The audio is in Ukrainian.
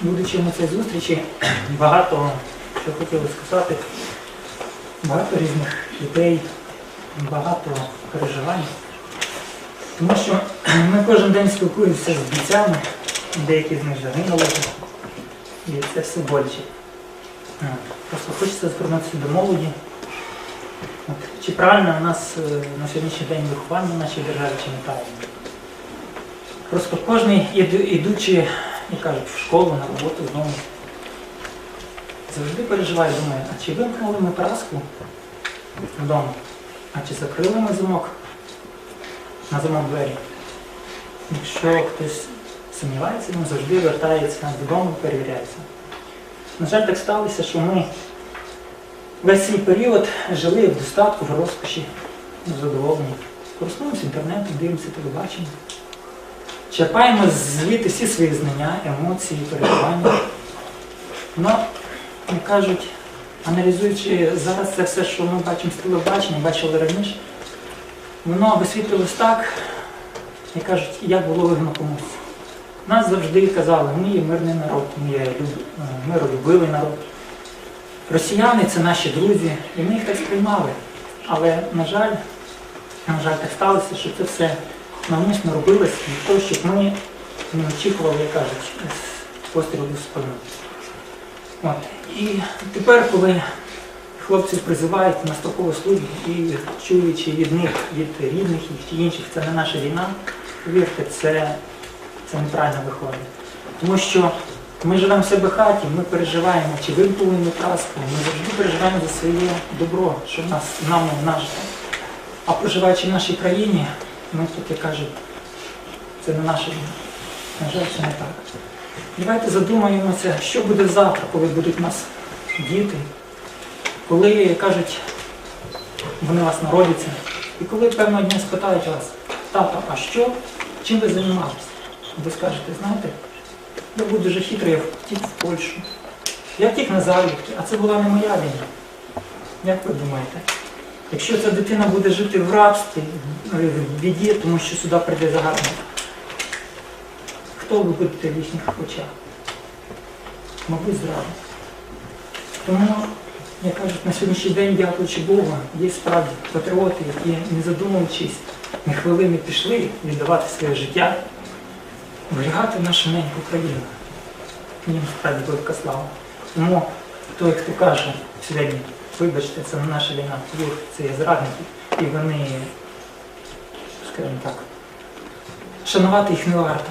будучи на цій зустрічі, багато що хотіли сказати, багато різних ідей, багато переживань. Тому що ми кожен день спілкуємося з бійцями, деякі з них загинули, і це все боляче. Просто хочеться звернутися до молоді. От. Чи правильно у нас е, на сьогоднішній день виховання в нашій державі, чи неправильно? Просто кожен, іду- ідучи, як кажуть, в школу, на роботу знову, завжди переживає, думає, а чи вимкнули ми праску вдома, а чи закрили ми замок на замок двері? Якщо хтось сумнівається, він завжди вертається додому, перевіряється. На жаль, так сталося, що ми весь цей період жили в достатку, в розкоші, в задоволенні. Користуємося інтернетом, дивимося телебачення. Черпаємо звідти всі свої знання, емоції, переживання. Ну, як кажуть, аналізуючи зараз це все, що ми бачимо з телебачення, бачили раніше, воно висвітлилось так, як кажуть, як було вигідно комусь. Нас завжди казали, ми є мирний народ, ми є е, миролюбивий народ. Росіяни це наші друзі, і ми їх так сприймали. Але, на жаль, на жаль, так сталося, що це все навмисно робилось для того, щоб ми не очікували, як кажуть, з пострілів в спину. От. І тепер, коли хлопців призивають на строкову службу і чуючи від них, від рідних чи інших, це не наша війна, повірте, це, це неправильно виходить. Тому що ми живемо в себе хаті, ми переживаємо, чи вимкнули ми праску, ми завжди переживаємо за своє добро, що в нас нами нажито. А проживаючи в нашій країні, як кажуть, це не війна. На жаль, це не так. Давайте задумаємося, що буде завтра, коли будуть нас діти, коли кажуть, вони вас народяться, і коли певного дня спитають вас, тато, а що, чим ви займалися? Ви скажете, знаєте, я був дуже хитрий, я втік в Польщу. Я втік на заробітки, а це була не моя війна. Як ви думаєте? Якщо ця дитина буде жити в рабстві, в біді, тому що сюди прийде загарбник, хто ви будете в їхніх очах? Мабуть, зрадник. Тому, як кажуть, на сьогоднішній день, дякуючи Богу, є справді патріоти, які, не задумуючись, ні хвилини пішли віддавати своє життя, вберігати нашу неньку країну. Їм справді велика слава. Тому той, хто каже сьогодні, вибачте, це не наша війна, повір, це є зрадники, і вони, скажімо так, шанувати їх не варто.